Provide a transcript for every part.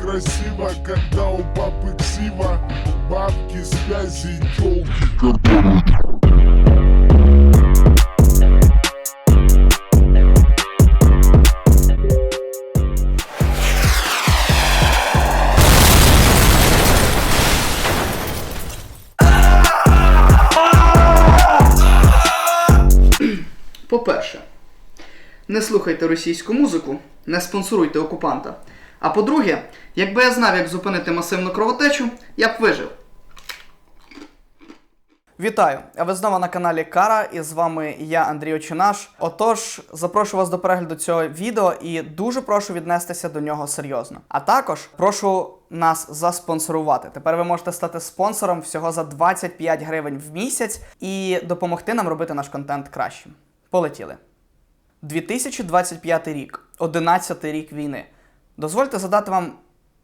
красиво, когда у папы ксива Бабки, связи, телки, По-перше, не слухайте російську музику, не спонсоруйте окупанта. А по-друге, якби я знав, як зупинити масивну кровотечу, я б вижив. Вітаю! А ви знову на каналі Кара, і з вами я, Андрій Очинаш. Отож, запрошую вас до перегляду цього відео і дуже прошу віднестися до нього серйозно. А також прошу нас заспонсорувати. Тепер ви можете стати спонсором всього за 25 гривень в місяць і допомогти нам робити наш контент кращим. Полетіли. 2025 рік, 11 рік війни. Дозвольте задати вам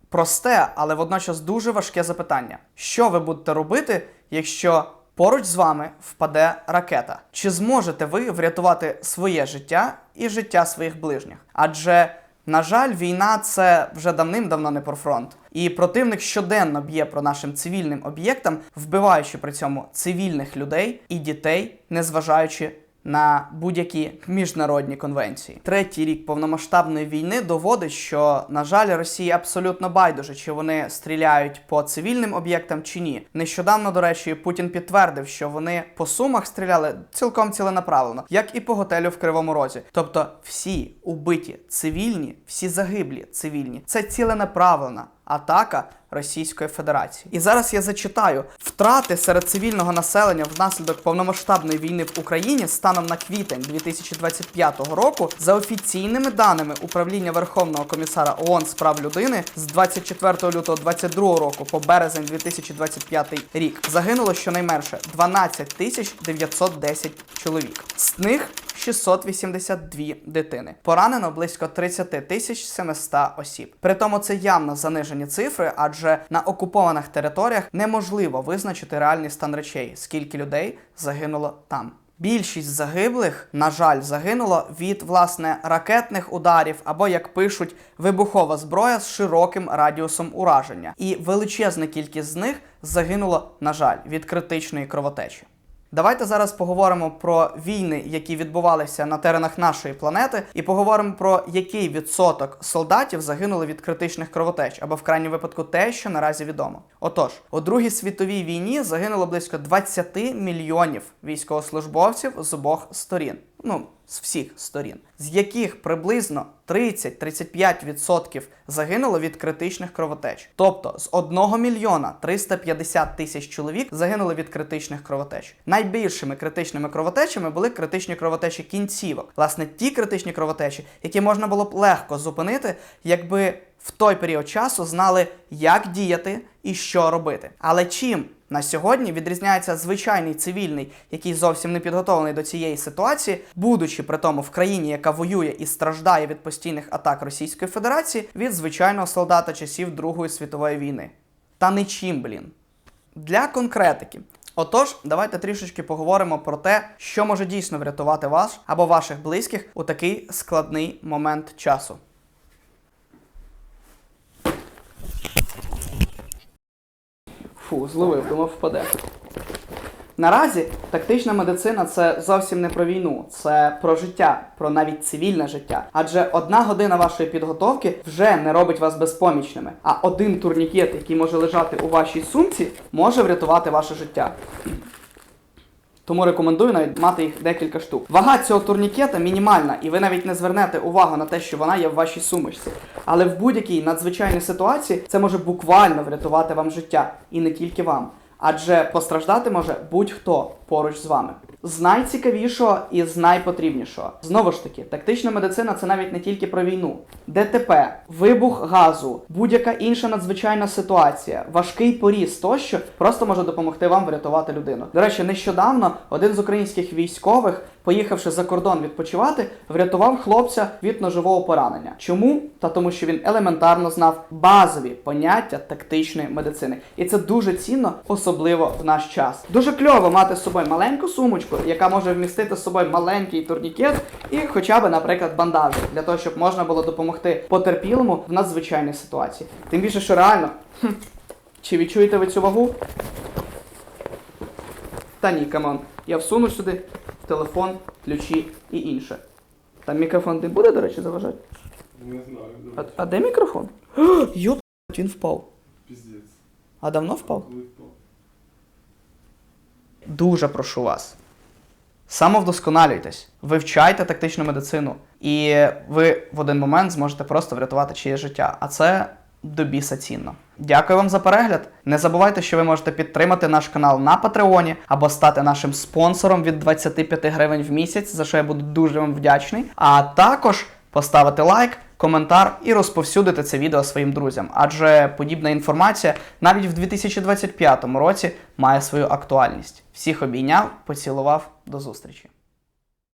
просте, але водночас дуже важке запитання: що ви будете робити, якщо поруч з вами впаде ракета? Чи зможете ви врятувати своє життя і життя своїх ближніх? Адже, на жаль, війна це вже давним-давно не про фронт. І противник щоденно б'є про нашим цивільним об'єктам, вбиваючи при цьому цивільних людей і дітей, незважаючи на будь-які міжнародні конвенції. Третій рік повномасштабної війни доводить, що на жаль, Росії абсолютно байдуже, чи вони стріляють по цивільним об'єктам чи ні. Нещодавно, до речі, Путін підтвердив, що вони по сумах стріляли цілком ціленаправленно, як і по готелю в Кривому Розі. Тобто, всі убиті цивільні, всі загиблі цивільні, це ціленаправлена атака Російської Федерації. І зараз я зачитаю втрати серед цивільного населення внаслідок повномасштабної війни в Україні станом на квітень 2025 року за офіційними даними управління Верховного комісара ООН з прав людини з 24 лютого 2022 року по березень 2025 рік загинуло щонайменше 12 тисяч 910 чоловік. З них 682 дитини. Поранено близько 30 тисяч 700 осіб. При тому це явно занижені цифри, адже на окупованих територіях неможливо визначити реальний стан речей, скільки людей загинуло там. Більшість загиблих, на жаль, загинуло від власне ракетних ударів або, як пишуть, вибухова зброя з широким радіусом ураження. І величезна кількість з них загинуло, на жаль, від критичної кровотечі. Давайте зараз поговоримо про війни, які відбувалися на теренах нашої планети, і поговоримо про який відсоток солдатів загинули від критичних кровотеч, або в крайньому випадку те, що наразі відомо. Отож, у Другій світовій війні загинуло близько 20 мільйонів військовослужбовців з обох сторін. Ну, з всіх сторін, з яких приблизно 30-35% загинуло від критичних кровотеч. Тобто з 1 мільйона 350 тисяч чоловік загинули від критичних кровотеч. Найбільшими критичними кровотечами були критичні кровотечі кінцівок. Власне, ті критичні кровотечі, які можна було б легко зупинити, якби в той період часу знали, як діяти і що робити. Але чим на сьогодні відрізняється звичайний цивільний, який зовсім не підготовлений до цієї ситуації, будучи при тому в країні, яка воює і страждає від постійних атак Російської Федерації, від звичайного солдата часів Другої світової війни. Та нічим, блін. Для конкретики. Отож, давайте трішечки поговоримо про те, що може дійсно врятувати вас або ваших близьких у такий складний момент часу. Фу, зловив, думав впаде. Наразі тактична медицина це зовсім не про війну, це про життя, про навіть цивільне життя. Адже одна година вашої підготовки вже не робить вас безпомічними, а один турнікет, який може лежати у вашій сумці, може врятувати ваше життя. Тому рекомендую навіть мати їх декілька штук. Вага цього турнікета мінімальна, і ви навіть не звернете увагу на те, що вона є в вашій сумочці. Але в будь-якій надзвичайній ситуації це може буквально врятувати вам життя, і не тільки вам. Адже постраждати може будь-хто поруч з вами. З найцікавішого і з найпотрібнішого. Знову ж таки, тактична медицина це навіть не тільки про війну. ДТП, вибух газу, будь-яка інша надзвичайна ситуація, важкий поріз тощо просто може допомогти вам врятувати людину. До речі, нещодавно один з українських військових, поїхавши за кордон відпочивати, врятував хлопця від ножового поранення. Чому? Та тому, що він елементарно знав базові поняття тактичної медицини. І це дуже цінно, особливо в наш час. Дуже кльово мати з собою маленьку сумочку, яка може вмістити з собою маленький турнікет і хоча б, наприклад, бандажі, для того, щоб можна було допомогти потерпілому в надзвичайній ситуації. Тим більше, що реально, хм, чи відчуєте ви цю вагу? Та ні, камон. Я всуну сюди телефон, ключі і інше. Там мікрофон не буде, до речі, заважати? Не знаю, А, а де мікрофон? Йоп, він впав. Піздець. А давно впав? Коли впав. Дуже прошу вас. Самовдосконалюйтесь, вивчайте тактичну медицину, і ви в один момент зможете просто врятувати чиє життя. А це до біса цінно. Дякую вам за перегляд. Не забувайте, що ви можете підтримати наш канал на Патреоні або стати нашим спонсором від 25 гривень в місяць, за що я буду дуже вам вдячний. А також поставити лайк, коментар і розповсюдити це відео своїм друзям, адже подібна інформація навіть в 2025 році має свою актуальність. Всіх обійняв, поцілував, до зустрічі.